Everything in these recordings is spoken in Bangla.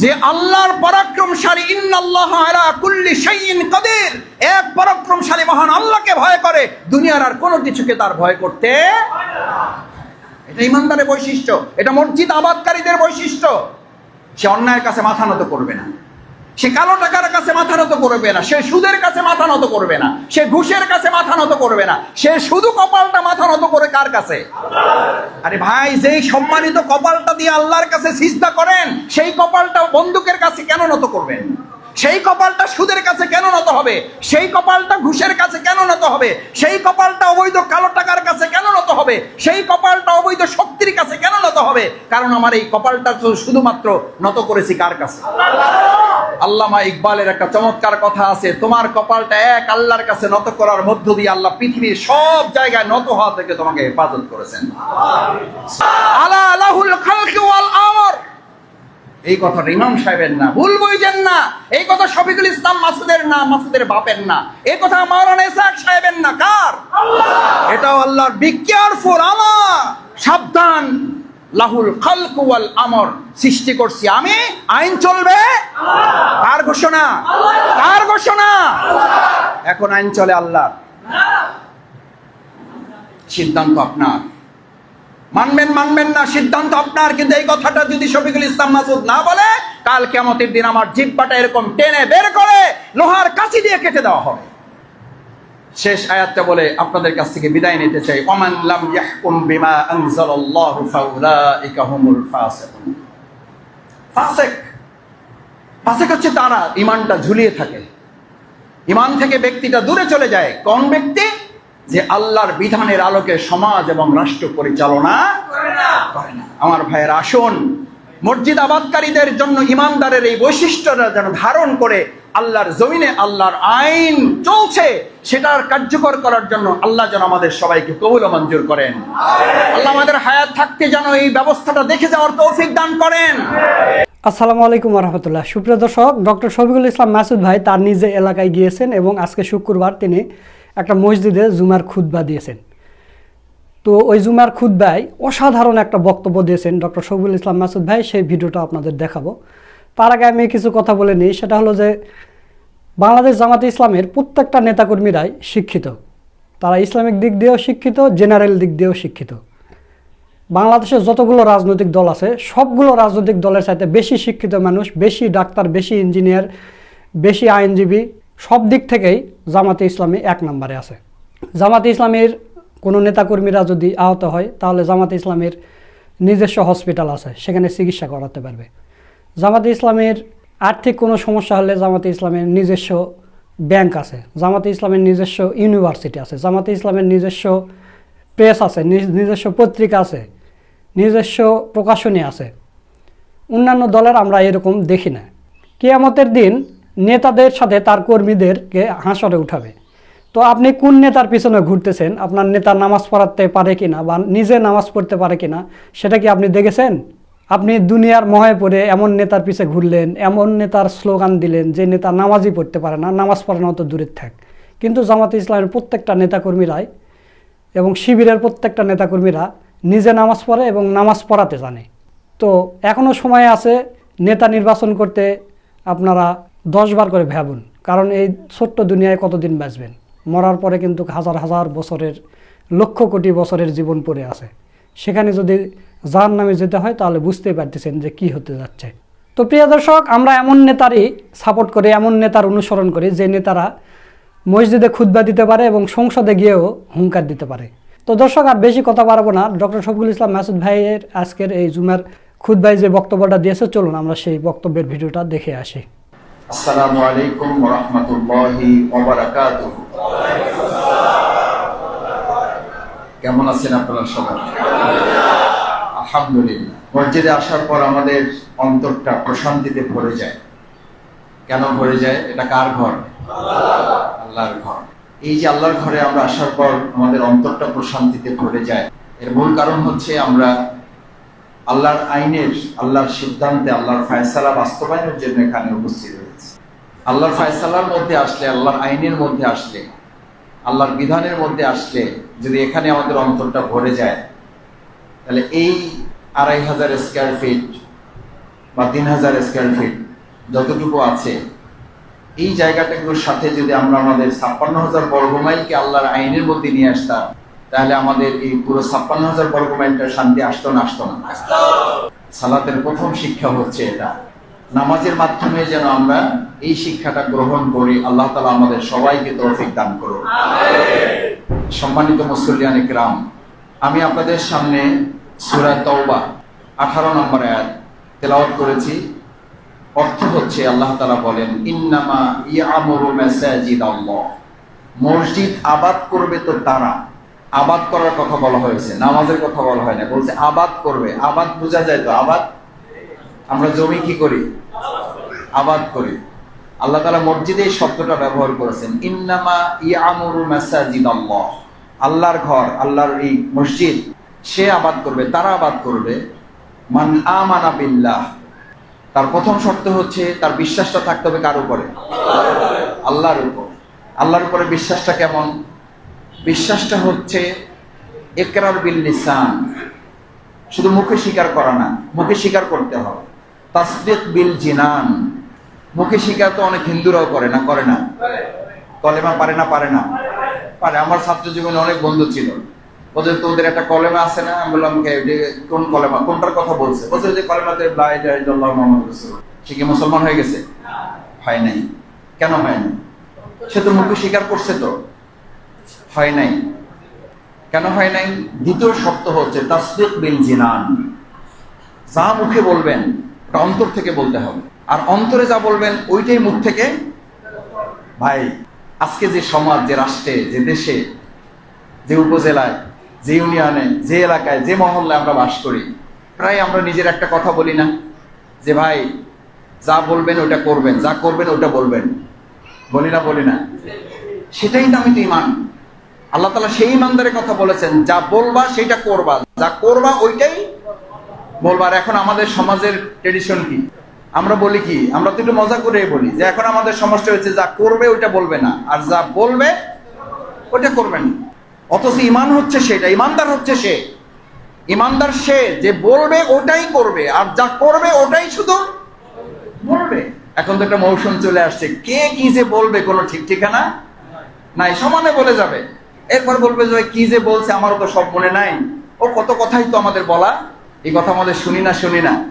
যে আল্লাহর পরাক্রমশালী, ইন্নাল্লাহ আলা কুল্লি শাইইন কাদির। এক পরাক্রমশালী মহান আল্লাহকে ভয় করে, দুনিয়ার আর কোনো কিছুকে তার ভয় করতে এটা ইমানদারের বৈশিষ্ট্য, এটা মসজিদ আবাদকারীদের বৈশিষ্ট্য। সে অন্যায়ের কাছে মাথা নত করবে না। সে কালো টাকার কাছে মাথা নত করবে না, সে সুদের কাছে মাথা নত করবে না, সে ঘুষের কাছে মাথা নত করবে না, সে শুধু কপালটা মাথা নত করে কার কাছে? আরে ভাই, যেই সম্মানিত কপালটা দিয়ে আল্লাহর কাছে সিজদা করেন, সেই কপালটা বন্দুকের কাছে কেন নত করবেন? সেই কপালটা সুদের কাছে কেন নত হবে? সেই কপালটা ঘুষের কাছে কেন নত হবে? সেই কপালটা অবৈধ কালো টাকার কাছে কেন নত হবে? সেই কপালটা অবৈধ শক্তির কাছে কেন নত হবে? কারণ আমার এই কপালটা তো শুধুমাত্র নত করেছি কার কাছে? আল্লামা ইকবালের একটা চমৎকার কথা আছে তোমার কপালটা এক আল্লাহর কাছে নত করার মধ্য দিয়ে আল্লাহ পৃথিবীর সব জায়গায় নত হওয়া থেকে তোমাকে হেফাজত করেছেন। আলা আলাহুল খালকি ওয়াল এই কথাটা ইমাম সাহেবের না ভুল বুঝছেন না। এই কথা শফিকুল ইসলাম মাসুদের না মাসুদের বাপের না। এই কথা মাওলানা ইসাক সাহেবের না কার? এটাও আল্লাহর বি কেয়ারফুল আমা সাবধান। লাহুল খালকু ওয়াল আমর সৃষ্টি করছি আমি। আইন চলবে? কার ঘোষণা? কার ঘোষণা? এখন আইন চলে আল্লাহ সিদ্ধান্ত আপনার। মানবেন মানবেন না, সিদ্ধান্ত আপনার, কিন্তু এই কথাটা যদি শফিকুল ইসলাম মাসুদ না বলে, কাল কেমতের দিন আমার জিব্বাটা এরকম টেনে বের করে লোহার কাছি দিয়ে কেটে দেওয়া হবে। শেষ আয়াতটা বলে আপনাদের কাছ থেকে বিদায় নিতে চাই। ওমান লাম ইয়াহকুম বিমা আনজালাল্লাহু ফাউলাইকা হুমুল ফাসিকুন। ফাসিক। ফাসিক হচ্ছে তারা ইমানটা ঝুলিয়ে থাকে। ইমান থেকে ব্যক্তিটা দূরে চলে যায়। কোন ব্যক্তি? যে আল্লাহর বিধানের আলোকে সমাজ এবং রাষ্ট্র পরিচালনা করে না। আমার ভাইয়ের আসুন। মসজিদ আবাদকারীদের জন্য ইমানদারের এই বৈশিষ্ট্যটা যেন ধারণ করে আল্লাহর জমিনে আল্লাহর আইন চলছে সেটার কার্যকর করার জন্য আল্লাহ যেন আমাদের সবাইকে কবুল মঞ্জুর করেন। আল্লাহ আমাদের হায়াত থাকতে যেন এই ব্যবস্থাটা দেখে যাওয়ার তৌফিক দান করেন। আসসালামু আলাইকুম রহমতুল্লাহ। সুপ্রিয় দর্শক ডক্টর শফিকুল ইসলাম মাসুদ ভাই তার নিজে এলাকায় গিয়েছেন এবং আজকে শুক্রবার তিনি একটা মসজিদে জুমার খুতবা দিয়েছেন। তো ওই জুমার খুতবায় অসাধারণ একটা বক্তব্য দিয়েছেন ডক্টর শফিকুল ইসলাম মাসুদ ভাই, সেই ভিডিওটা আপনাদের দেখাবো। তার আগে আমি কিছু কথা বলে নিই, সেটা হলো যে বাংলাদেশ জামাতে ইসলামের প্রত্যেকটা নেতাকর্মীরাই শিক্ষিত। তারা ইসলামিক দিক দিয়েও শিক্ষিত, জেনারেল দিক দিয়েও শিক্ষিত। বাংলাদেশের যতগুলো রাজনৈতিক দল আছে, সবগুলো রাজনৈতিক দলের সাথে বেশি শিক্ষিত মানুষ, বেশি ডাক্তার, বেশি ইঞ্জিনিয়ার, বেশি আইনজীবী সব দিক থেকেই জামাতে ইসলামী এক নম্বরে আছে। জামাতে ইসলামের কোনো নেতাকর্মীরা যদি আহত হয়, তাহলে জামাতে ইসলামের নিজস্ব হসপিটাল আছে, সেখানে চিকিৎসা করাতে পারবে। জামাতে ইসলামের আর্থিক কোনো সমস্যা হলে জামাতে ইসলামের নিজস্ব ব্যাংক আছে, জামাতে ইসলামের নিজস্ব ইউনিভার্সিটি আছে, জামাতে ইসলামের নিজস্ব প্রেস আছে, নিজ- নিজস্ব পত্রিকা আছে, নিজস্ব প্রকাশনী আছে। অন্যান্য দলের আমরা এরকম দেখি না। কেয়ামতের দিন নেতাদের সাথে তার কর্মীদেরকে হাসরে উঠাবে। তো আপনি কোন নেতার পিছনে ঘুরতেছেন? আপনার নেতা নামাজ পড়াতে পারে কিনা বা নিজে নামাজ পড়তে পারে কিনা, সেটা কি আপনি দেখেছেন? আপনি দুনিয়ার মহায় পড়ে এমন নেতার পিছে ঘুরলেন, এমন নেতার স্লোগান দিলেন যে নেতা নামাজই পড়তে পারে না, নামাজ পড়ানো তো দূরের থাক। কিন্তু জামাতে ইসলামের প্রত্যেকটা নেতাকর্মীরাই এবং শিবিরের প্রত্যেকটা নেতাকর্মীরা নিজে নামাজ পড়ে এবং নামাজ পড়াতে জানে। তো এখনও সময় আছে নেতা নির্বাচন করতে, আপনারা দশবার করে ভাবুন কারণ এই ছোট্ট দুনিয়ায় কতদিন বাঁচবেন? মরার পরে কিন্তু হাজার হাজার বছরের, লক্ষ কোটি বছরের জীবন পড়ে আছে। সেখানে যদি যার নামে যেতে হয়, তাহলে বুঝতেই পারতেছেন যে কি হতে যাচ্ছে। তো প্রিয় দর্শক, আমরা এমন নেতারই সাপোর্ট করি, এমন নেতার অনুসরণ করি, যে নেতারা মসজিদে খুতবা দিতে পারে এবং সংসদে গিয়েও হুঙ্কার দিতে পারে। তো দর্শক, আর বেশি কথা বাড়াবো না। ডক্টর শফিকুল ইসলাম মাসুদ ভাইয়ের আজকের এই জুমার খুতবাই যে বক্তব্যটা দিয়েছে, চলুন আমরা সেই বক্তব্যের ভিডিওটা দেখে আসি। আসসালামু আলাইকুম রাহমাতুল্লাহি কেমন আছেন আপনারা সবাই? আলহামদুলিল্লাহ। মসজিদে আসার পর আমাদের অন্তরটা প্রশান্তিতে ভরে যায়। কেন ভরে যায়? এটা কার ঘর? আল্লাহর ঘর। এই যে আল্লাহর ঘরে আমরা আসার পর আমাদের অন্তরটা প্রশান্তিতে ভরে যায়। এর মূল কারণ হচ্ছে আমরা আল্লাহর আইনের, আল্লাহর সিদ্ধান্তে, আল্লাহর ফায়সালা বাস্তবায়নের জন্য এখানে উপস্থিত আল্লাহর ফায়সালার মধ্যে আসলে, আল্লাহর আইনের মধ্যে আসলে, আল্লাহর বিধানের মধ্যে আসলে যদি এখানে আমাদের অন্তরটা ভরে যায়, তাহলে এই আড়াই হাজার স্কোয়ার ফিট বা তিন হাজার স্কোয়ার ফিট যতটুকু আছে, এই জায়গাটাগুলোর সাথে যদি আমরা আমাদের ছাপ্পান্ন হাজার বর্গমাইলকে আল্লাহর আইনের মধ্যে নিয়ে আসতাম, তাহলে আমাদের এই পুরো ছাপ্পান্ন হাজার বর্গমাইলটা শান্তি আসতো না আসতো না। সালাতের প্রথম শিক্ষা হচ্ছে এটা। নামাজের মাধ্যমে যেন আমরা এই শিক্ষাটা গ্রহণ করি, আল্লাহ তালা আমাদের সবাইকে তৌফিক দান করুন সম্মানিত মুসল্লিয়ান গ্রাম আমি আপনাদের সামনে সুরা তওবা, আঠারো নম্বর আয়াত তেলাওয়াত করেছি। অর্থ হচ্ছে, আল্লাহ তালা বলেন, ইন্নামা ইয়ামুরু মাসাজিদ মসজিদ আবাদ করবে তো তারা। আবাদ করার কথা বলা হয়েছে, নামাজের কথা বলা হয় না। বলছে, আবাদ করবে। আবাদ বোঝা যায় তো, আবাদ? আমরা জমি কি করি? আবাদ করি। আল্লাহ তালা মসজিদে এই শব্দটা ব্যবহার করেছেন। ইন্নামা ইয়ামুরু মাসাজিদ আল্লাহ আল্লাহর ঘর, আল্লাহর এই মসজিদ, সে আবাদ করবে, তারা আবাদ করবে। মান আমানা বিল্লাহ। তার প্রথম শর্ত হচ্ছে তার বিশ্বাসটা থাকতে হবে কার উপরে? আল্লাহর উপর। আল্লাহর উপরে বিশ্বাসটা কেমন? বিশ্বাসটা হচ্ছে একরার বিল নিসান শুধু মুখে স্বীকার করা না, মুখে স্বীকার করতে হবে। তাসদিক বিল জিনান। মুখে শিকার তো অনেক হিন্দুরাও করে না করে না। কলেমা পারে না পারে না। পারে, আমার ছাত্র জীবনে অনেক বন্ধু ছিল। বলছে, তোদের একটা কলেমা আছে না? আমি বললাম কোন কলেমা? কোনটার কথা বলছে? বলছে যে কলেমাতে সে কি মুসলমান হয়ে গেছে? হয় নাই। কেন হয় নাই? সে তো মুখে স্বীকার করছে তো। হয় নাই। কেন হয় নাই? দ্বিতীয় শর্ত হচ্ছে, তাসদিক বিল জিনান। যা মুখে বলবেন অন্তর থেকে বলতে হবে। আর অন্তরে যা বলবেন, ওইটাই মুখ থেকে। ভাই, আজকে যে সমাজ, যে রাষ্ট্রে, যে দেশে, যে উপজেলায়, যে ইউনিয়নে, যে এলাকায়, যে মহল্লায় আমরা বাস করি, প্রায় আমরা নিজের একটা কথা বলি না। যে ভাই, যা বলবেন ওটা করবেন, যা করবেন ওটা বলবেন। বলি না বলি না। সেটাই দামি তো ইমান। আল্লাহ তালা সেই ইমানদারের কথা বলেছেন, যা বলবা সেটা করবা, যা করবা, ওইটাই বলবার, এখন আমাদের সমাজের ট্রেডিশন কি? আমরা বলি কি? আমরা তো একটু মজা করে বলি যে এখন আমাদের সমাজটা হচ্ছে যা করবে ওইটা বলবে না। আর যা বলবে ওটা করবে না। অথচ ইমান হচ্ছে সেটা ইমানদার হচ্ছে সে। ইমানদার সে যে বলবে, ওটাই করবে। আর যা করবে, ওটাই শুধু বলবে। এখন তো একটা মৌসুম চলে আসছে। কে কি যে বলবে, কোনো ঠিক ঠিকানা নাই। সমানে বলে যাবে। এরপর বলবে যে কি যে বলছে, আমারও তো সব মনে নাই। ও কত কথাই তো আমাদের বলা এই কথা আমাদের শুনি না শুনি না।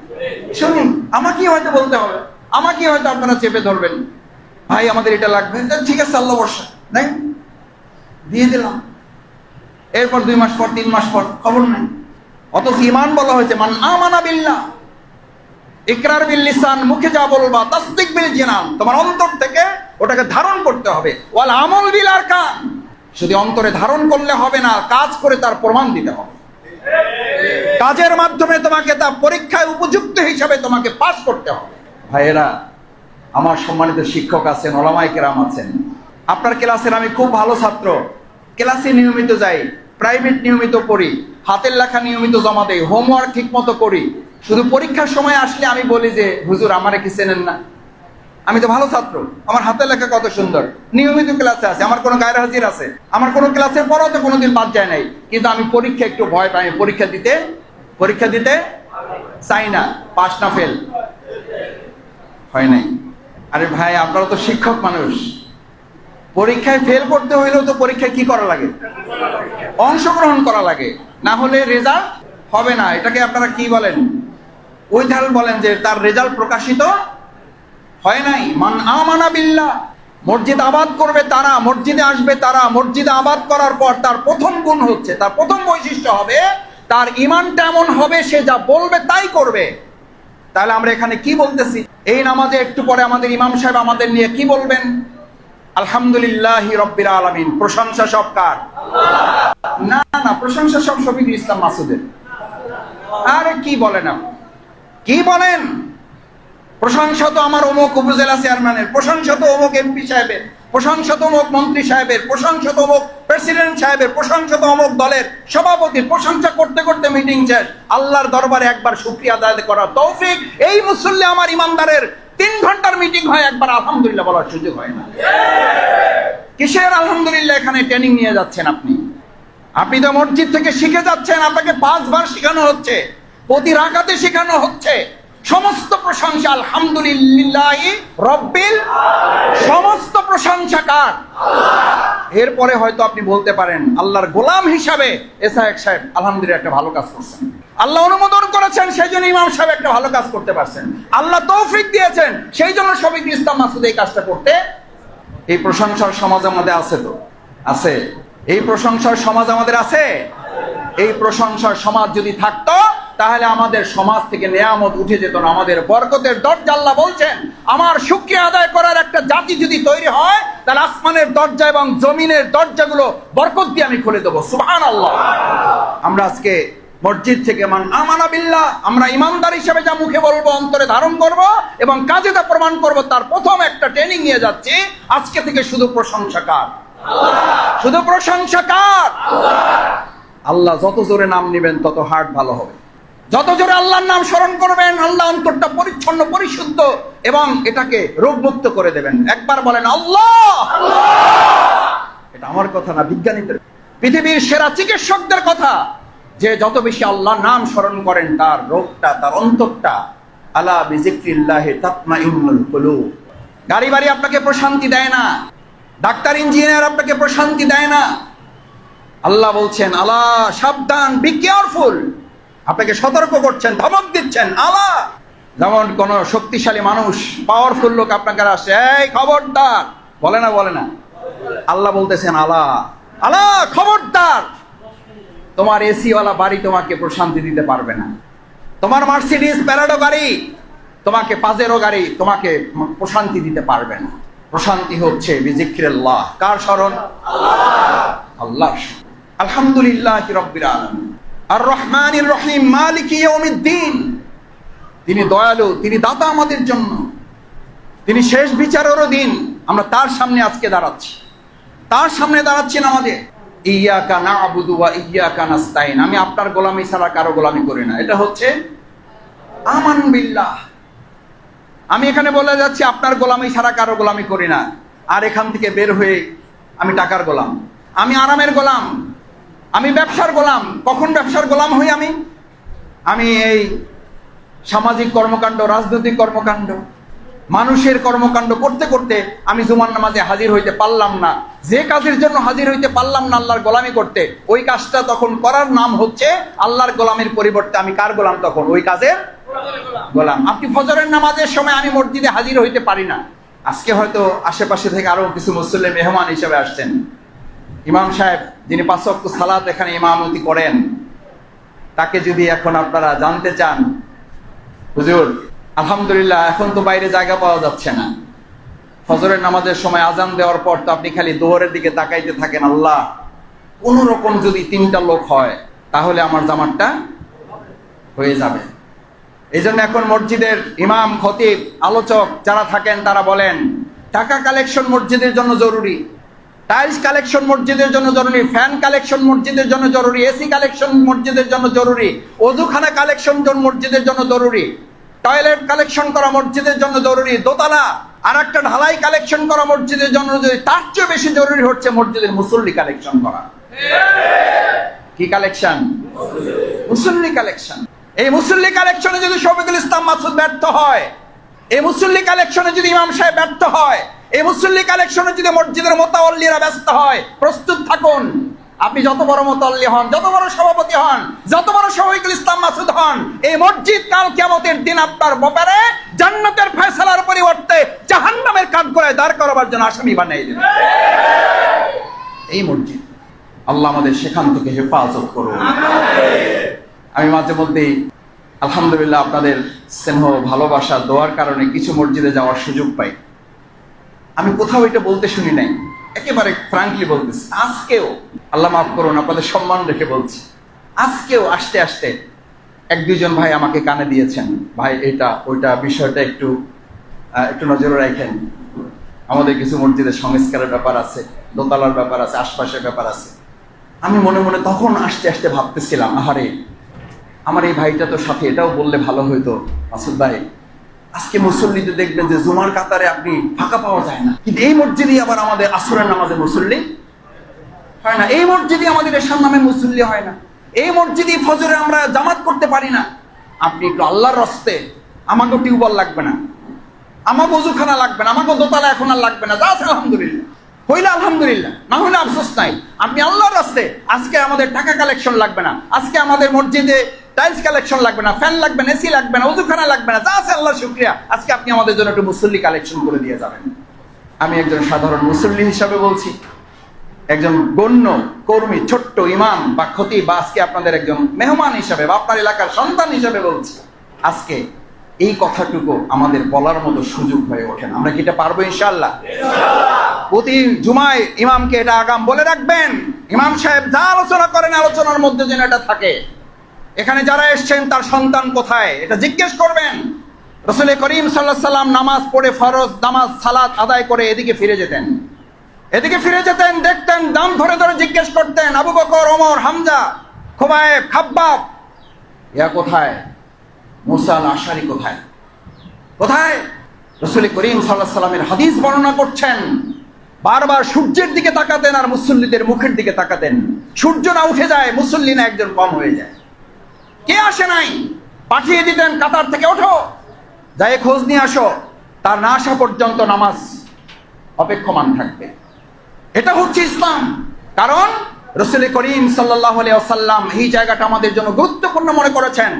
শুনি আমাকেই হয়তো বলতে হবে। আমাকেই হয়তো আপনারা চেপে ধরবেন। ভাই, আমাদের এটা লাগবে। ঠিক আছে, আল্লাহ বর্ষা দেখ দিয়ে দিলাম। এরপর দুই মাস পর, তিন মাস পর, খবর নাই। অথচ ইমান বলা হয়েছে, মান আমানা বিল্লাহ। ইকরার বিল লিসান, মুখে যা বলবা, তাসদিক বিল জিনান। তোমার অন্তর থেকে ওটাকে ধারণ করতে হবে। ওয়াল আমল বিল আর আরকান। শুধু অন্তরে ধারণ করলে হবে না, কাজ করে তার প্রমাণ দিতে হবে। কাজের মাধ্যমে তোমাকে তা পরীক্ষায় উপযুক্ত হিসাবে তোমাকে পাশ করতে হবে। ভাইয়েরা, আমার সম্মানিত শিক্ষক আছেন ওলামাই কেরাম আছেন। আপনার ক্লাসের আমি খুব ভালো ছাত্র। ক্লাসে নিয়মিত যাই, প্রাইভেট নিয়মিত পড়ি, হাতের লেখা নিয়মিত জমা দেই, হোমওয়ার্ক ঠিক মতো করি। শুধু পরীক্ষার সময় আসলে আমি বলি যে, হুজুর, আমারে কি চেনেন না? আমি তো ভালো ছাত্র। আমার হাতের লেখা কত সুন্দর। নিয়মিত ক্লাসে আছে। আমার কোনো গায়ের হাজির আছে। আমার কোনো ক্লাসের পড়াও তো কোনোদিন বাদ যায় নাই। কিন্তু আমি পরীক্ষা একটু ভয় পাই। পরীক্ষা দিতে পরীক্ষা দিতে চাই না। পাস না ফেল। হয় নাই। আরে ভাই, আপনারা তো শিক্ষক মানুষ। পরীক্ষায় ফেল করতে হইলেও তো পরীক্ষায় কি করা লাগে? অংশগ্রহণ করা লাগে। না হলে রেজাল্ট হবে না। এটাকে আপনারা কি বলেন? উইথাল বলেন যে তার রেজাল্ট প্রকাশিত হয় নাই? মান আমানা বিল্লাহ। মসজিদ আবাদ করবে তারা, মসজিদে আসবে তারা। মসজিদে আবাদ করার পর তার প্রথম গুণ হচ্ছে, তার প্রথম বৈশিষ্ট্য হবে, তার ইমানটা এমন হবে, সে যা বলবে তাই করবে। তাহলে আমরা এখানে কি বলতেছি? এই নামাজে একটু পরে আমাদের ইমাম সাহেব আমাদের নিয়ে কি বলবেন? আলহামদুলিল্লাহ রব্বির আলামিন। প্রশংসা সব কার? না না, প্রশংসা সব শফিকুল ইসলাম মাসুদের। আরে কি বলেন কি বলেন? প্রশংসা তো আমার অমুক উপজেলা চেয়ারম্যানের প্রশংসা তো অমুক এমপি সাহেবের প্রশংসা তো অমুক মন্ত্রী সাহেবের প্রশংসা তো অমুক প্রেসিডেন্ট সাহেবের প্রশংসা তো অমুক দলের সভাপতির প্রশংসা করতে করতে মিটিং শেষ। আল্লাহর দরবারে একবার শুক্রিয়া আদায় করা তৌফিক। এই মুসল্লি আমার ইমানদারের তিন ঘণ্টার মিটিং হয়, একবার আলহামদুলিল্লাহ বলার সুযোগ হয় না। কিসের আলহামদুলিল্লাহ এখানে ট্রেনিং নিয়ে যাচ্ছেন আপনি? আপনি তো মসজিদ থেকে শিখে যাচ্ছেন, আপনাকে পাঁচবার শেখানো হচ্ছে, প্রতি রাকাতে শেখানো হচ্ছে। সমস্ত প্রশংসা আলহামদুলিল্লাহ রব্বিল সমস্ত প্রশংসা কার? এরপরে হয়তো আপনি বলতে পারেন, আল্লাহর গোলাম হিসাবে এসাহেক সাহেব আলহামদুলিল্লাহ একটা ভালো কাজ করছেন। আল্লাহ অনুমোদন করেছেন সেই জন্য ইমাম সাহেব একটা ভালো কাজ করতে পারছেন। আল্লাহ তৌফিক দিয়েছেন সেই জন্য শফিক ইসলাম মাসুদ এই কাজটা করতে। এই প্রশংসার সমাজ আমাদের আছে তো? আছে। এই প্রশংসার সমাজ আমাদের আছে? এই প্রশংসার সমাজ যদি থাকতো তাহলে আমাদের সমাজ থেকে নেয়ামত উঠে যেত না, আমাদের বরকতের দরজা আল্লাহ বলছেন, আমার শুক্রিয়া আদায় করার একটা জাতি যদি তৈরি হয়, তাহলে আসমানের দরজা এবং জমিনের দরজাগুলো বরকত দিয়ে আমি খুলে দেবো। সুহান আল্লাহ আমরা আজকে মসজিদ থেকে মান আমানা বিল্লাহ, আমরা ইমানদার হিসেবে যা মুখে বলব, অন্তরে ধারণ করব এবং কাজে তা প্রমাণ করব, তার প্রথম একটা ট্রেনিং নিয়ে যাচ্ছি, আজকে থেকে শুধু প্রশংসাকার শুধু প্রশংসাকার আল্লাহ যত জোরে নাম নেবেন, তত হার্ট ভালো হবে। যত জোরে আল্লাহর নাম স্মরণ করবেন, আল্লাহ অন্তরটা পরিচ্ছন্ন, পরিশুদ্ধ এবং এটাকে রোগমুক্ত করে দেবেন। একবার বলেন, আল্লাহ! এটা আমার কথা না, বিজ্ঞানীদের। পৃথিবীর সেরা চিকিৎসকদের কথা, যে যত বেশি আল্লাহর নাম স্মরণ করেন, তার রোগটা, তার অন্তরটা, আলা বিজিক্রিল্লাহি তাতমাইন্নুল কুলুব। গাড়ি বাড়ি আপনাকে প্রশান্তি দেয় না, ডাক্তার, ইঞ্জিনিয়ার আপনাকে প্রশান্তি দেয় না। আল্লাহ বলছেন আল্লাহ সাবধান বি কেয়ারফুল আপনাকে সতর্ক করছেন, ধমক দিচ্ছেন, আল্লাহ। যেমন কোন শক্তিশালী মানুষ পাওয়ারফুল লোক আপনাকে আসছে, এই খবরদার। বলে না বলে না। আল্লাহ বলতেছেন, আল্লাহ আল্লাহ, খবরদার। তোমার এসিওয়ালা বাড়ি তোমাকে প্রশান্তি দিতে পারবে না। তোমার মার্সিডিজ প্যারাডো গাড়ি তোমাকে পাজেরো গাড়ি তোমাকে প্রশান্তি দিতে পারবে না। প্রশান্তি হচ্ছে বিজিক্রিল্লাহ। কার স্মরণ? আল্লাহ। আলহামদুলিল্লাহ রব্বিল আলামিন। আর রহমানির রহিম মালিক ইয়াউমিদ্দিন। তিনি দয়ালু, তিনি দাতা আমাদের জন্য। তিনি শেষ বিচারেরও দিন। আমরা তার সামনে আজকে দাঁড়াচ্ছি। তার সামনে দাঁড়াচ্ছেন আমাদের। ইয়াকা নাআবুদু ওয়া ইয়াকা নাস্তাইন আমি আপনার গোলামি ছাড়া কারও গোলামি করি না। এটা হচ্ছে আমান বিল্লাহ। আমি এখানে বলে যাচ্ছি, আপনার গোলামি ছাড়া কারও গোলামি করি না। আর এখান থেকে বের হয়ে আমি টাকার গোলাম। আমি আরামের গোলাম। আমি ব্যবসার গোলাম। কখন ব্যবসার গোলাম হই আমি? আমি এই সামাজিক কর্মকাণ্ড, রাজনৈতিক কর্মকাণ্ড, মানুষের কর্মকাণ্ড করতে করতে আমি জুমার নামাজে হাজির হইতে পারলাম না। যে কাজের জন্য হাজির হইতে পারলাম না আল্লাহর গোলামি করতে, ওই কাজটা তখন করার নাম হচ্ছে আল্লাহর গোলামের পরিবর্তে আমি কার গোলাম তখন? ওই কাজের গোলাম। আপনি ফজরের নামাজের সময় আমি মসজিদে হাজির হইতে পারি না। আজকে হয়তো আশেপাশে থেকে আরও কিছু মুসল্লি মেহমান হিসেবে আসছেন। ইমাম সাহেব, যিনি পাঁচক্য সালাত এখানে ইমামতি করেন, তাকে যদি এখন আপনারা জানতে চান, হুজুর, আলহামদুলিল্লাহ, এখন তো বাইরে জায়গা পাওয়া যাচ্ছে না। ফজরের নামাজের সময় আজান দেওয়ার পর তো আপনি খালি দোহরের দিকে তাকাইতে থাকেন, আল্লাহ। কোন রকম যদি তিনটা লোক হয়, তাহলে আমার জামারটা হয়ে যাবে। এই জন্য এখন মসজিদের ইমাম, খতিব, আলোচক যারা থাকেন, তারা বলেন, টাকা কালেকশন মসজিদের জন্য জরুরি। টাইলস কালেকশন মসজিদের জন্য জরুরি, ফ্যান কালেকশন মসজিদের জন্য জরুরি, এসি কালেকশন মসজিদের জন্য জরুরি অজুখানা কালেকশন মসজিদের জন্য জরুরি, টয়লেট কালেকশন করা মসজিদের জন্য জরুরি, দোতলা আর একটা ঢালাই কালেকশন করা মসজিদের জন্য জরুরি, তার চেয়ে বেশি জরুরি হচ্ছে মসজিদের মুসল্লি কালেকশন করা। কি কালেকশন? মুসল্লি কালেকশন। এই মুসল্লি কালেকশনে যদি শফিকুল ইসলাম মাসুদ ব্যর্থ হয়, এই মুসল্লি কালেকশনে যদি ইমাম সাহেব ব্যর্থ হয় এই মুসল্লি কালেকশনে যদি মসজিদের মোতাল্লিরা ব্যস্ত হয়, প্রস্তুত থাকুন। আপনি যত বড় মোতাল্লি হন, যত বড় সভাপতি হন, যত বড় শফিকুল ইসলাম মাসুদ হন, এই মসজিদ কাল কিয়ামতের দিন আপনার ব্যাপারে জান্নাতের ফয়সালার পরিবর্তে জাহান্নামের কাঠগড়ায় দাঁড় করাবার জন্য আসামি বানিয়ে দেবে এই মসজিদ, আল্লাহ আমাদের সেখান থেকে হেফাজত করুন। আমি মাঝে মধ্যেই আলহামদুলিল্লাহ আপনাদের স্নেহ ভালোবাসা, দোয়ার কারণে কিছু মসজিদে যাওয়ার সুযোগ পাই। আমি কোথাও এটা বলতে শুনি নাই। একেবারে ফ্রাঙ্কলি বলতেছি। আজকেও, আল্লাহ মাফ করুন, আপনাদের সম্মান রেখে বলছি। আজকেও আসতে আসতে এক দুইজন ভাই আমাকে কানে দিয়েছেন, ভাই, এটা, ওইটা বিষয়টা একটু একটু নজরে রাখেন। আমাদের কিছু মসজিদের সংস্কারের ব্যাপার আছে, দোতলার ব্যাপার আছে, আশপাশের ব্যাপার আছে। আমি মনে মনে তখন আসতে আসতে ভাবতেছিলাম, আহারে, আমার এই ভাইটা তো সাথে এটাও বললে ভালো হইতো, মাসুদ ভাই। আজকে মুসল্লিতে দেখবেন যে জুমার কাতারে আপনি ফাঁকা পাওয়া যায় না। কিন্তু এই মসজিদই আবার আমাদের আসরের নামাজে মুসল্লি হয় না। এই মসজিদই আমাদের এসার নামে মুসল্লি হয় না। এই মসজিদই ফজরে আমরা জামাত করতে পারি না। আপনি একটু আল্লাহর রস্তে আমাকে টিউবওয়েল লাগবে না। আমার ওজুখানা লাগবে না। আমাকে দোতলা এখন আর লাগবে না। যা আছে আলহামদুলিল্লাহ। হইলে আলহামদুলিল্লাহ, না হলে আফসোস নাই। আপনি আল্লাহর রাস্তে আজকে আমাদের টাকা কালেকশন লাগবে না। আজকে আমাদের মসজিদে টাইলস কালেকশন লাগবে না ফ্যান লাগবে না এসি লাগবে না ওজুখানা লাগবে না যা আছে আল্লাহ শুক্রিয়া। আজকে আপনি আমাদের জন্য একটু মুসল্লি কালেকশন করে দিয়ে যাবেন। আমি একজন সাধারণ মুসল্লি হিসাবে বলছি। একজন গণ্য কর্মী ছোট্ট ইমাম বা ক্ষতি বা আজকে আপনাদের একজন মেহমান হিসাবে বা আপনার এলাকার সন্তান হিসাবে বলছি আজকে এই কথাটুকু আমাদের বলার মতো সুযোগ হয়ে ওঠে আমরা কি এটা পারব ইনশাল্লাহ প্রতি জুমায় ইমামকে এটা আগাম বলে রাখবেন। ইমাম সাহেব যা আলোচনা করেন আলোচনার মধ্যে যেন এটা থাকে। এখানে যারা এসছেন, তার সন্তান কোথায়? এটা জিজ্ঞেস করবেন। রসুল করিম সাল্লাহ সাল্লাম নামাজ পড়ে ফরজ, নামাজ, সালাত আদায় করে এদিকে ফিরে যেতেন। এদিকে ফিরে যেতেন, দেখতেন, দাম ধরে ধরে জিজ্ঞেস করতেন, আবু বকর, ওমর, হামজা, খোবায়েব, খাব্বাব ইয়া কোথায়? মুসাল আশারি কোথায়? কোথায়? রসুল করিম সাল্লাহ সাল্লামের হাদিস বর্ণনা করছেন। বারবার সূর্যের দিকে তাকাতেন আর মুসল্লিদের মুখের দিকে তাকাতেন। সূর্য না উঠে যায়, মুসল্লি না একজন কম হয়ে যায়। কে আসে নাই? পাঠিয়ে দিতেন কাতার থেকে, ওঠো। যাই খোঁজ নিয়ে আসো, তার না আসা পর্যন্ত নামাজ অপেক্ষমান থাকবে। এটা হচ্ছে ইসলাম। কারণ রসুল করিম সাল্লাহ সাল্লাম এই জায়গাটা আমাদের জন্য গুরুত্বপূর্ণ মনে করেছেন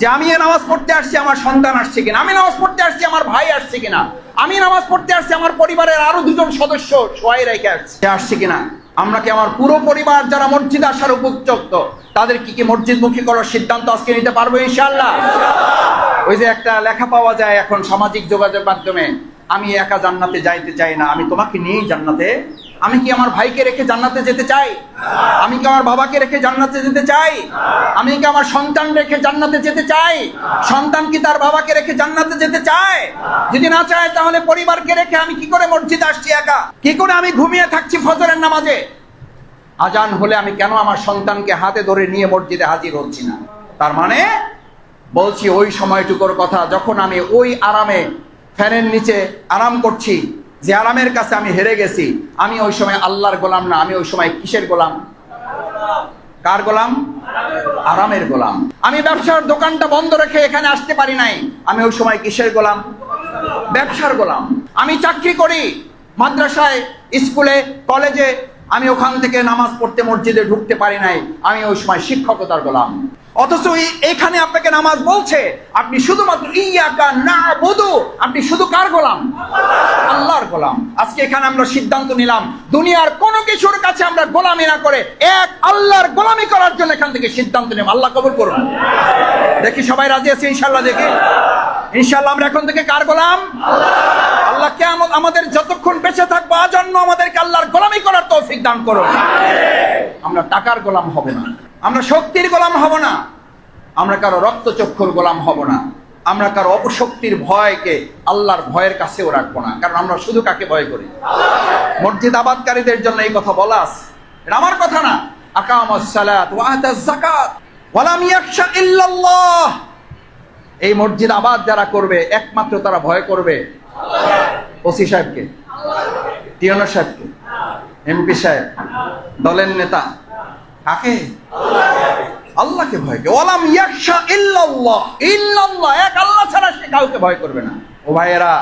যে আমি নামাজ পড়তে আসছি, আমার সন্তান আসছে কিনা, আমি নামাজ পড়তে আসছি, আমার ভাই আসছে কিনা, আমি নামাজ পড়তে আসছি, আমার পরিবারের আরও দুজন সদস্য সবাই রেখে আসছে আসছে কিনা, আমরা কি আমার পুরো পরিবার যারা মসজিদ আসার উপযুক্ত? তাদের কি কি মসজিদমুখী করার সিদ্ধান্ত আজকে নিতে পারব ইনশাল্লাহ ওই যে একটা লেখা পাওয়া যায় এখন সামাজিক যোগাযোগ মাধ্যমে, আমি একা জান্নাতে যাইতে চাই না, আমি তোমাকে নিয়েই জান্নাতে। আমি কি আমার ভাইকে রেখে জান্নাতে যেতে চাই? আমি কি আমার বাবাকে রেখে জান্নাতে যেতে চাই? আমি কি আমার সন্তান রেখে জান্নাতে যেতে চাই? সন্তান কি তার বাবাকে রেখে জান্নাতে যেতে চায়? যদি না চায়, তাহলে পরিবারকে রেখে আমি কি করে মসজিদ আসছি একা? কি করে আমি ঘুমিয়ে থাকছি ফজরের নামাজে? আজান হলে আমি কেন আমার সন্তানকে হাতে ধরে নিয়ে মসজিদে হাজির হচ্ছি না? তার মানে বলছি ওই সময়টুকুর কথা, যখন আমি ওই আরামে ফ্যানের নিচে আরাম করছি, যে আরামের কাছে আমি হেরে গেছি, আমি ওই সময় আল্লাহর গোলাম না, আমি ওই সময় কিসের গোলাম? কার গোলাম? আরামের গোলাম। আমি ব্যবসার দোকানটা বন্ধ রেখে এখানে আসতে পারি নাই, আমি ওই সময় কিসের গোলাম? ব্যবসার গোলাম। আমি চাকরি করি, মাদ্রাসায়, স্কুলে, কলেজে আমি ওখান থেকে নামাজ পড়তে মসজিদে ঢুকতে পারি নাই। আমি ওই সময় শিক্ষকতার গোলাম। অথচ এখানে আপনাকে নামাজ বলছে, আপনি শুধুমাত্র ইয়াকা না বধু আপনি শুধু কার গোলাম? আল্লাহর গোলাম। আজকে এখানে আমরা সিদ্ধান্ত নিলাম, দুনিয়ার কোনো কিছুর কাছে আমরা গোলামি না করে এক আল্লাহর গোলামি করার জন্য এখান থেকে সিদ্ধান্ত নেব। আল্লাহ কবুল করুন। দেখি সবাই রাজি আছে ইনশাল্লাহ দেখি। ইনশাল্লাহ আমরা এখন থেকে কার গোলাম? আল্লাহ কে আমাদের যতক্ষণ বেঁচে থাকব আজন্য আমাদেরকে আল্লাহর গোলামি করার তৌফিক দান করুন। আমরা টাকার গোলাম হবে না। আমরা শক্তির গোলাম হব না। আমরা কারও রক্তচক্ষুর গোলাম হব না। আমরা কারও অপশক্তির ভয়কে আল্লাহর ভয়ের কাছেও রাখব না, কারণ আমরা শুধু কাকে ভয় করি? মসজিদ আবাদকারীদের জন্য এই কথা বলা। এটা আমার কথা না। আকামাস সালাত ওয়া আতাজ যাকাত। ওয়া লাম ইয়াখশা ইল্লাল্লাহ। এই মসজিদ আবাদ যারা করবে, একমাত্র তারা ভয় করবে। ওসি সাহেবকে টিয়নো সাহেবকে, এমপি সাহেব, দলের নেতা। কাকে? আল্লাহকে ভয় ওলাম ইয়াকশা ইল্লাল্লাহ। ইল্লাল্লাহ, এক আল্লাহ ছাড়া সে কাউকে ভয় করবে না। ও ভাইয়েরা,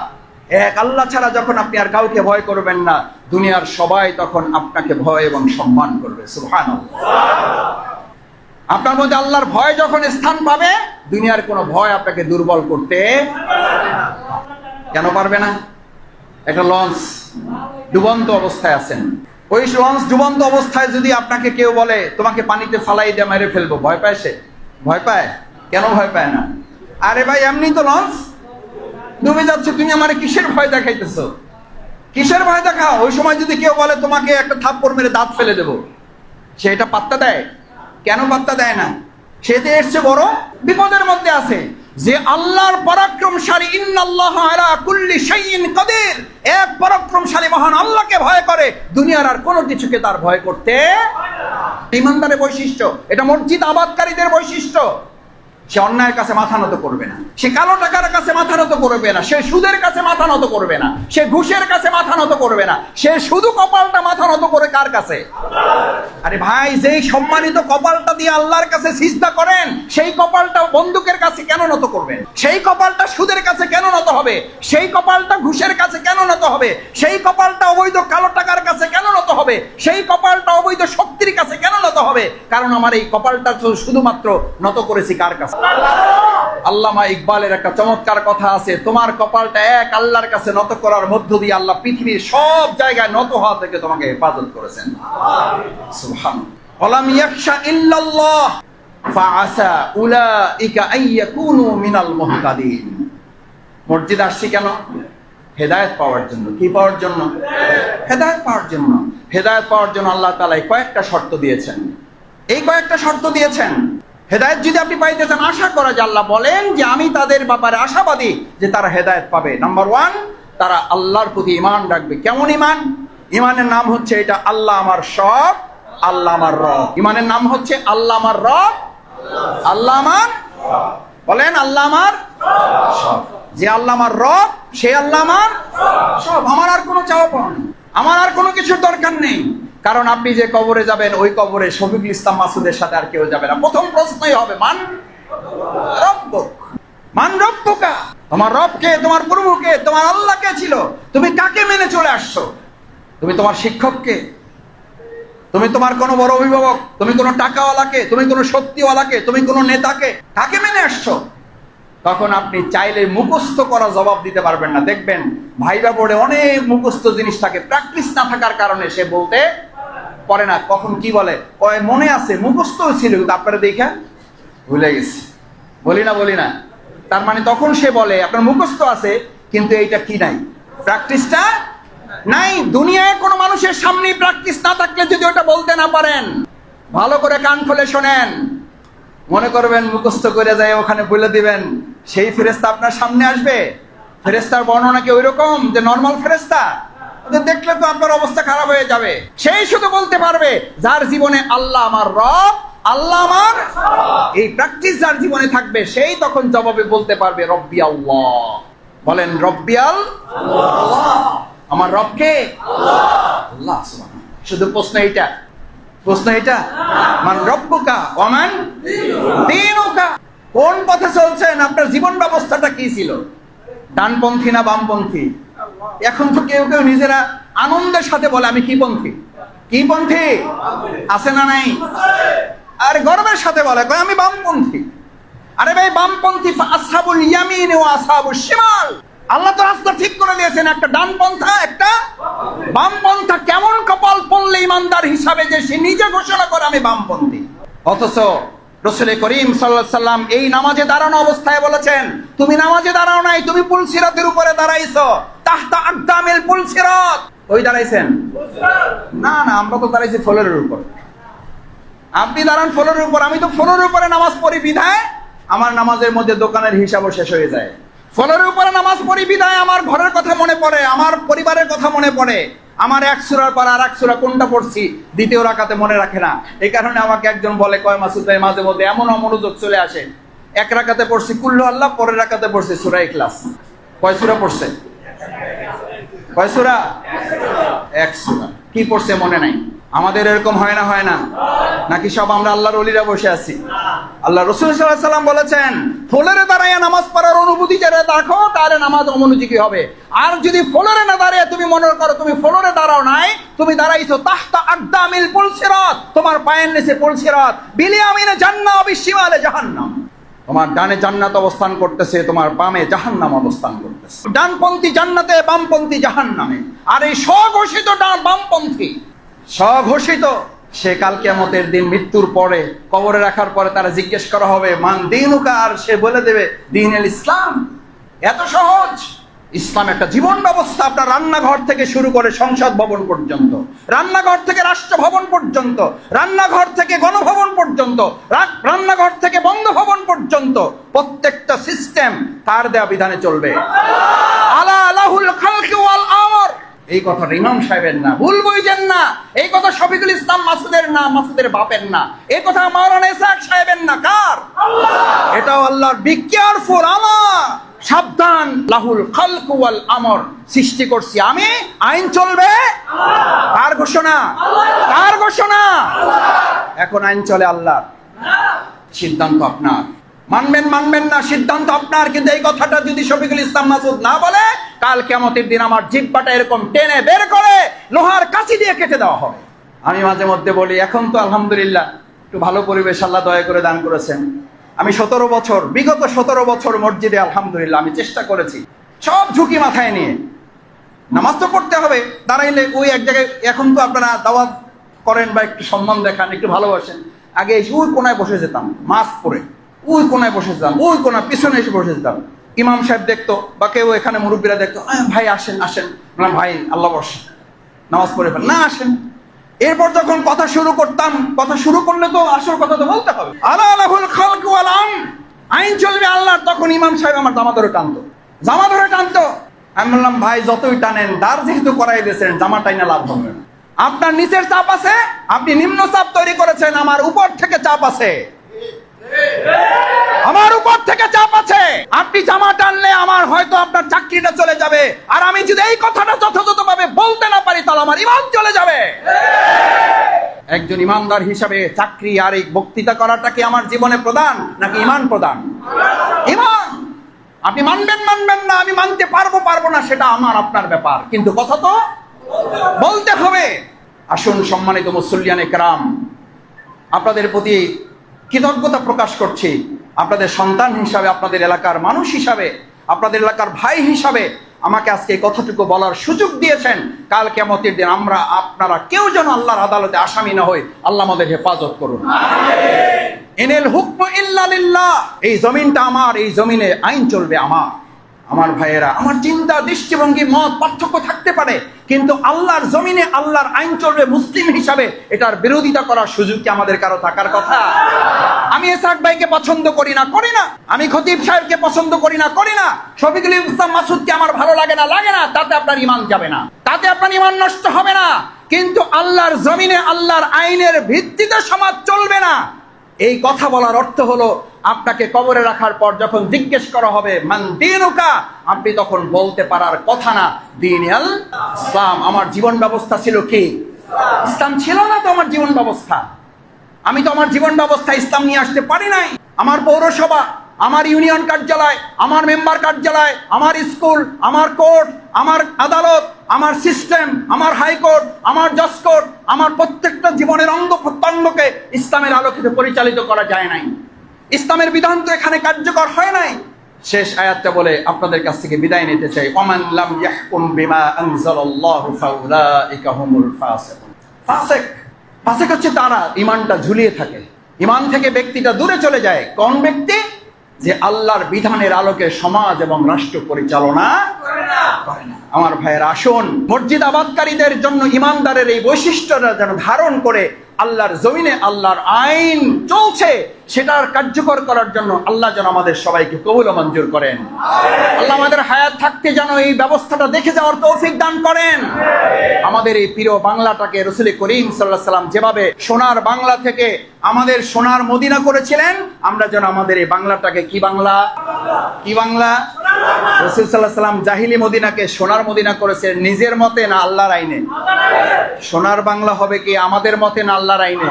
এক আল্লাহ ছাড়া যখন আপনি আর কাউকে ভয় করবেন না, দুনিয়ার সবাই তখন আপনাকে ভয় এবং সম্মান করবে। সুবহানাল্লাহ। আপনার মধ্যে আল্লাহর ভয় যখন স্থান পাবে, দুনিয়ার কোনো ভয় আপনাকে দুর্বল করতে কেন পারবে না? একটা লঞ্চ, ডুবন্ত অবস্থায় আছেন। ওই লঞ্চ ডুবন্ত অবস্থায় যদি আপনাকে কেউ বলে, তোমাকে পানিতে ফালাই দিয়ে মেরে ফেলব ভয় পায় সে? ভয় পায়? কেন ভয় পায় না? আরে ভাই, এমনি তো লঞ্চ ডুবে যাচ্ছে, তুমি আমার কিসের ভয় দেখাইতেছো? কিসের ভয় দেখাও? ওই সময় যদি কেউ বলে, তোমাকে একটা থাপ্পড় মেরে দাঁত ফেলে দেবো সে এটা পাত্তা দেয়? কেন পাত্তা দেয় না? সে যে এসছে বড় বিপদের মধ্যে আছে। যে আল্লাহর পরাক্রমশালী, ইন্নাল্লাহ আলা কুল্লি শাইইন কাদির। এক পরাক্রমশালী মহান আল্লাহকে ভয় করে, দুনিয়ার আর কোনো কিছুকে তার ভয় করতে ইমানদারের বৈশিষ্ট্য, এটা মসজিদ আবাদকারীদের বৈশিষ্ট্য। সে অন্যায়ের কাছে মাথা নত করবে না। সে কালো টাকার কাছে মাথা নত করবে না, সে সুদের কাছে মাথা নত করবে না, সে ঘুষের কাছে মাথা নত করবে না, সে শুধু কপালটা মাথা নত করে কার কাছে? আরে ভাই, যেই সম্মানিত কপালটা দিয়ে আল্লাহর কাছে সিজদা করেন, সেই কপালটা বন্দুকের কাছে কেন নত করবেন? সেই কপালটা সুদের কাছে কেন নত হবে? সেই কপালটা ঘুষের কাছে কেন নত হবে? সেই কপালটা অবৈধ কালো টাকার কাছে কেন নত হবে? সেই কপালটা অবৈধ শক্তির কাছে কেন নত হবে? কারণ আমার এই কপালটা শুধুমাত্র নত করেছি কার কাছে? আল্লামা ইকবালের একটা চমৎকার কথা আছে, তোমার কপালটা এক আল্লাহর কাছে নত করার মধ্য দিয়ে আল্লাহ পৃথিবীর সব জায়গায় নত হওয়া থেকে তোমাকে হেফাজত করেছেন। ওয়ালাম ইয়াখশা ইল্লাল্লাহ, ফাআসা উলাইকা আন ইয়াকুনু মিনাল মুহতাদিন। মসজিদ আসছি কেন? হেদায়েত পাওয়ার জন্য। কি পাওয়ার জন্য? হেদায়েত পাওয়ার জন্য। হেদায়েত পাওয়ার জন্য আল্লাহ তাআলা এই কয়েকটা শর্ত দিয়েছেন। এই কয়েকটা শর্ত দিয়েছেন। হেদায়েত যদি আপনি পাইতে চান, আশা করা যে আল্লাহ বলেন যে আমি তাদের ব্যাপারে আশাবাদী যে তারা হেদায়েত পাবে। নাম্বার ওয়ান তারা আল্লাহর প্রতি ইমান রাখবে। কেমন ইমান ইমানের নাম হচ্ছে এটা, আল্লাহ আমার সব, আল্লাহ আমার রব। ইমানের নাম হচ্ছে আল্লাহ আমার রব, আল্লাহ আমার বলেন, আল্লাহ আমার সব। যে আল্লাহ আমার রব, সে আল্লাহ আমার সব। আমার আর কোনো চাওয়া পাওয়া নেই। আমার আর কোনো কিছুর দরকার নেই। কারণ আপনি যে কবরে যাবেন, ওই কবরে শফিকুল ইসলাম মাসুদের সাথে আর কেউ যাবে না। প্রথম প্রশ্নই হবে, মান রব্বক? মান রব্বকা? তোমার রবকে, তোমার প্রভুকে তোমার আল্লাহকে ছিল। তুমি কাকে মেনে চলে আসছো? তুমি তোমার শিক্ষককে? তুমি তোমার কোনো বড় অভিভাবক? তুমি কোনো টাকাওয়ালাকে? তুমি কোনো শক্তিওয়ালাকে? তুমি কোনো নেতাকে? কাকে মেনে আসছো? তখন আপনি চাইলে মুখস্থ করা জবাব দিতে পারবেন না। দেখবেন ভাইবা বোর্ডে অনেক মুখস্থ জিনিস থাকে। প্র্যাকটিস না থাকার কারণে সে বলতে পারে না। কখন কি বলে? কয়, মনে আছে, মুখস্থ ছিল, কিন্তু আপনারা দেখা ভুলে গেছি। বলি না বলি না। তার মানে তখন সে বলে, আপনার মুখস্থ আছে, কিন্তু এইটা কি নাই? প্র্যাকটিসটা নাই। দুনিয়ায় কোনো মানুষের সামনে প্র্যাকটিস না থাকলে যদি ওটা বলতে না পারেন, ভালো করে কান খুলে শোনেন। মনে করবেন, মুখস্থ করে যায়, ওখানে বলে দিবেন, সেই ফেরেস্তা আপনার সামনে আসবে। ফেরেস্তার বর্ণনা কি ওইরকম যে নর্মাল ফেরেস্তা ওদের দেখলে তো আপনার অবস্থা খারাপ হয়ে যাবে। সেই শুধু বলতে পারবে, যার জীবনে আল্লাহ আমার রব, আল্লাহ আমার এই প্র্যাকটিস যার জীবনে থাকবে, সেই তখন জবাবে বলতে পারবে, রব্বি আল্লাহ। বলেন রব্বিয়াল আমার রবকে? আল্লাহ। শুধু প্রশ্ন এইটা প্রশ্ন এটা। মান রব্বুকা, ওমান দিনুকা। কোন পথে চলছেন? আপনার জীবন ব্যবস্থাটা কি ছিল? ডানপন্থী না বামপন্থী? এখন তো কেউ কেউ নিজেরা আনন্দের সাথে বলে, আমি কি পন্থী? কি পন্থী? আছে না নাই? আর গর্বের সাথে বলে আমি বামপন্থী। আরে ভাই, বামপন্থী আসাবুল ইয়ামিন ও আসাবুল শিমাল। আল্লাহ তো রাস্তা ঠিক করে দিয়েছেন, একটা ডান পন্থা, একটা বাম পন্থা। কেমন কপাল পড়লে ইমানদার হিসাবে যে সে নিজে ঘোষণা করে, আমি বামপন্থী। অথচ রসুল করিম সাল্লাহ সাল্লাম এই নামাজে দাঁড়ানো অবস্থায় বলেছেন, তুমি নামাজে দাঁড়াও নাই, তুমি পুলসিরাতের উপরে দাঁড়াইছো। তাহতা আকদামিল পুলসিরাত ওই দাঁড়াইছেন? না না, আমরা তো দাঁড়াইছি ফলের উপর। আপনি দাঁড়ান ফলোর উপর, আমি তো ফলোর উপরে নামাজ পড়ি, বিধায় আমার নামাজের মধ্যে দোকানের হিসাবও শেষ হয়ে যায়। ফলোর উপরে নামাজ পড়ি বিধায় আমার ঘরের কথা মনে পড়ে, আমার পরিবারের কথা মনে পড়ে। আমার এক সুরার পর আর এক সুরা কোনটা পড়ছি, দ্বিতীয় রাখাতে মনে রাখে না। এই কারণে আমাকে একজন বলে, কয় মাসুদ ভাই মাঝে মধ্যে এমন অমনোযোগ চলে আসে। এক রাখাতে পড়ছি, কুল্লু আল্লাহ, পরের রাখাতে পড়ছি সুরা ইখলাস। কয় সুরা পড়ছে? কয় সুরা? এক সুরা। কি পড়ছে মনে নাই। আমাদের এরকম হয় না হয় না। নাকি সব আমরা আল্লাহর অলিরা বসে আছি? আল্লাহ রসুল সাল্লাম বলেছেন, ফোলের দাঁড়াইয়া নামাজ পড়ার অনুভূতি যারা দেখো তাহলে নামাজ অমনোযোগী হবে। আর যদি ফোলরে না দাঁড়িয়ে, তুমি মনে করো তুমি ফোলরে দাঁড়াও নাই, তুমি দাঁড়াইছো তাহতা আড্ডামিল পুলসিরাত, তোমার পায়ের নিচে পুলসিরাত। বিলিয়ামিনে জান্না বিশিমালে জাহান্নাম। তোমার ডানে জান্নাত অবস্থান করতেছে, তোমার বামে জাহান্নাম অবস্থান করতেছে। ডানপন্থী জান্নাতে বামপন্থী জাহান্নামে। আর এই স্বঘোষিত ডান বামপন্থী স্বঘোষিত। সে কাল কেমতের দিন মৃত্যুর পরে, কবরে রাখার পরে তারা জিজ্ঞেস করা হবে, মান দিনুকা? আর সে বলে দেবে দিন এল ইসলাম, এত সহজ। ইসলাম একটা জীবন ব্যবস্থা, আপনার রান্নাঘর থেকে শুরু করে সংসদ ভবন পর্যন্ত, রান্নাঘর থেকে রাষ্ট্র ভবন পর্যন্ত, রান্নাঘর থেকে গণভবন পর্যন্ত রান্নাঘর থেকে বন্ধ ভবন পর্যন্ত, প্রত্যেকটা সিস্টেম তার দেয়া বিধানে চলবে। আলা আলাহুল খালকি ওয়াল আমর। এই কথা ইমাম সাহেবের না ভুল বুঝছেন না। এই কথা শফিকুল ইসলাম মাসুদের না মাসুদের বাপের না। এই কথা মাওলানা ইসহাক সাহেবের না কার? এটাও আল্লাহর বি কেয়ারফুল আমার। সাবধান লাহুল খালকু ওয়াল আমর সৃষ্টি করছি আমি। আইন চলবে? কার ঘোষণা? কার ঘোষণা? এখন আইন চলে আল্লাহ সিদ্ধান্ত আপনার। মানবেন মানবেন না, সিদ্ধান্ত আপনার, কিন্তু এই কথাটা যদি শফিকুল ইসলাম মাসুদ না বলে, কাল কেমতের দিন আমার জিব্বাটা এরকম টেনে বের করে লোহার কাছি দিয়ে কেটে দেওয়া হবে। আমি মাঝে মধ্যে বলি, এখন তো আলহামদুলিল্লাহ, একটু ভালো পরিবেশ আল্লাহ দয়া করে দান করেছেন। আমি সতেরো বছর, বিগত সতেরো বছর মসজিদে আলহামদুলিল্লাহ আমি চেষ্টা করেছি, সব ঝুঁকি মাথায় নিয়ে। নামাজ তো পড়তে হবে, দাঁড়াইলে ওই এক জায়গায়, এখন তো আপনারা দাওয়াত করেন বা একটু সম্মান দেখান, একটু ভালোবাসেন, আগে ওই কোনায় বসে যেতাম, মাস্ক পরে। ওই কোনায় বসে যেতাম, ওই কোনা পিছনে এসে বসে যেতাম। ইমাম সাহেব দেখতো বা কেউ এখানে মুরব্বীরা দেখতো ভাই, আসেন আসেন। বললাম, ভাই, আল্লাহ বস, নামাজ পড়ে ফেল না, আসেন। এরপর যখন কথা শুরু করতাম, কথা শুরু করলে তো আসল কথা তো বলতে হবে। আলা আলাহুল খালকু আম। আইন চলবে আল্লাহ তখন ইমাম সাহেব আমার জামা ধরে টানতো। জামা ধরে টানতো। আমি বললাম, ভাই, যতই টানেন, দাঁড় যেহেতু করাই দিয়েছেন, জামা টাইনা লাভ হবে আপনার নিচের চাপ আছে, আপনি নিম্ন চাপ তৈরি করেছেন, আমার উপর থেকে চাপ আছে। আমার উপর থেকে চাপ আছে। আপনি জামা টানলে আমার হয়তো আপনার চাকরিটা চলে যাবে। আর আমি যদি এই কথাটা যথাযথভাবে বলতে না পারি, তাহলে আমার ইমান চলে যাবে। একজন ইমানদার হিসাবে চাকরি আর এই বক্তৃতা করাটা কি আমার জীবনে প্রদান, নাকি ইমান প্রদান? ইমান! আপনি মানবেন মানবেন না, আমি মানতে পারব পারব না, সেটা আমার, আপনার ব্যাপার। কিন্তু কথা তো বলতে হবে। আসুন সম্মানিত মুসল্লিয়ান একরাম আপনাদের প্রতি কৃতজ্ঞতা প্রকাশ করছি। আপনাদের সন্তান হিসাবে আপনাদের এলাকার মানুষ হিসাবে আপনাদের এলাকার ভাই হিসাবে আমাকে আজকে এই কথাটুকু বলার সুযোগ দিয়েছেন। কাল কেমতের দিন আমরা আপনারা কেউ যেন আল্লাহর আদালতে আসামি না হই আল্লাহ আমাদের হেফাজত করুন। এনেল হুকম ইল্লা এই জমিনটা আমার এই জমিনে আইন চলবে আমার। আমার ভাইয়েরা, আমার চিন্তা, দৃষ্টিভঙ্গি, মত, পার্থক্য থাকতে পারে, কিন্তু আল্লাহর জমিনে আল্লাহর আইন চলবে মুসলিম হিসাবে, এটার বিরোধিতা করার সুযোগ কি আমাদের কারও থাকার কথা? আমি এসাক ভাইকে পছন্দ করি না করি না। আমি খতিব সাহেবকে পছন্দ করি না করি না। শফিকুল ইসলাম মাসুদকে আমার ভালো লাগে না লাগে না, তাতে আপনার ইমান যাবে না। তাতে আপনার ইমান নষ্ট হবে না। কিন্তু আল্লাহর জমিনে আল্লাহর আইনের ভিত্তিতে সমাজ চলবে না। এই কথা বলার অর্থ হলো, আপনাকে কবরে রাখার পর যখন জিজ্ঞেস করা হবে, মান দিনুকা? আপনি তখন বলতে পারার কথা না। দিন ইসলাম, আমার জীবন ব্যবস্থা ছিল কি? ইসলাম ছিল না তো আমার জীবন ব্যবস্থা? আমি তো আমার জীবন ব্যবস্থা ইসলাম নিয়ে আসতে পারি নাই। আমার পৌরসভা আমার ইউনিয়ন কার্যালয়, আমার মেম্বার কার্যালয়, আমার স্কুল, আমার কোর্ট, আমার আদালত, আমার সিস্টেম, আমার হাইকোর্ট, আমার জজ কোর্ট, আমার প্রত্যেকটা জীবনের অঙ্গ প্রত্যঙ্গকে ইসলামের আলোকিতে পরিচালিত করা যায় নাই। ইসলামের বিধান তো এখানে কার্যকর হয় নাই। শেষ আয়াতটা বলে আপনাদের কাছ থেকে বিদায় নিতে চাই। ওমান লাম ইয়াহকুম বিমা আনজালাল্লাহু ফাউলাইকা হুমুল ফাসিকুন। ফাসিক ফাসিক হচ্ছে তারা ইমানটা ঝুলিয়ে থাকে। ইমান থেকে ব্যক্তিটা দূরে চলে যায়। কোন ব্যক্তি? যে আল্লাহর বিধানের আলোকে সমাজ এবং রাষ্ট্র পরিচালনা করে না। আমার ভাইয়ের আসন। মসজিদ আবাদকারীদের জন্য ইমানদারের এই বৈশিষ্ট্যটা যেন ধারণ করে আল্লাহর জমিনে আল্লাহর আইন চলছে সেটার কার্যকর করার জন্য আল্লাহ যেন আমাদের সবাইকে কবুল মঞ্জুর করেন। আল্লাহ আমাদের হায়াত থাকতে যেন এই ব্যবস্থাটা দেখে যাওয়ার তৌফিক দান করেন। আমাদের এই প্রিয় বাংলাটাকে রসুল করিম সাল্লাহ সাল্লাম যেভাবে সোনার বাংলা থেকে আমাদের সোনার মদিনা করেছিলেন, আমরা যেন আমাদের এই বাংলাটাকে কি বাংলা? কি বাংলা? রসুল সাল্লাহ সাল্লাম জাহিলি মদিনাকে সোনার মদিনা করেছেন নিজের মতে না আল্লাহর আইনে? সোনার বাংলা হবে কি আমাদের মতে না আল্লাহর আইনে?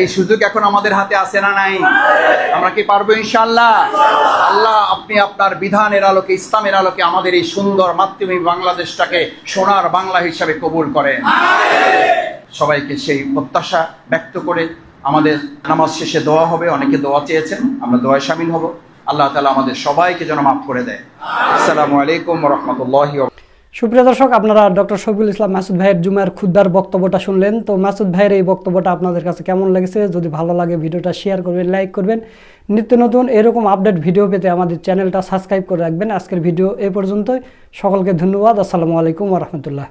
এই সুযোগ এখন আমাদের হাতে আছে না নাই? আমরা কি পারব ইনশাআল্লাহ? আল্লাহ আপনি আপনার বিধানের আলোকে, ইসলামের আলোকে আমাদের এই সুন্দর মাতৃভূমি বাংলাদেশটাকে সোনার বাংলা হিসাবে কবুল করেন। সবাইকে সেই প্রত্যাশা ব্যক্ত করে আমাদের নামাজ শেষে দোয়া হবে, অনেকে দোয়া চেয়েছেন, আমরা দোয়ায় সামিল হব। আল্লাহ তালা আমাদের সবাইকে যেন মাফ করে দেয়। আসসালামু আলাইকুম রহমতুল্লাহি সুপ্রিয় দর্শক, আপনারা ডক্টর শফিকুল ইসলাম মাসুদ ভাইয়ের জুমার খুদ্বার বক্তব্যটা শুনলেন। তো মাসুদ ভাইয়ের এই বক্তব্যটা আপনাদের কাছে কেমন লেগেছে? যদি ভালো লাগে ভিডিওটা শেয়ার করবেন, লাইক করবেন। নিত্য নতুন এরকম আপডেট ভিডিও পেতে আমাদের চ্যানেলটা সাবস্ক্রাইব করে রাখবেন। আজকের ভিডিও এ পর্যন্তই। সকলকে ধন্যবাদ। আসসালামু আলাইকুম রহমতুল্লাহ।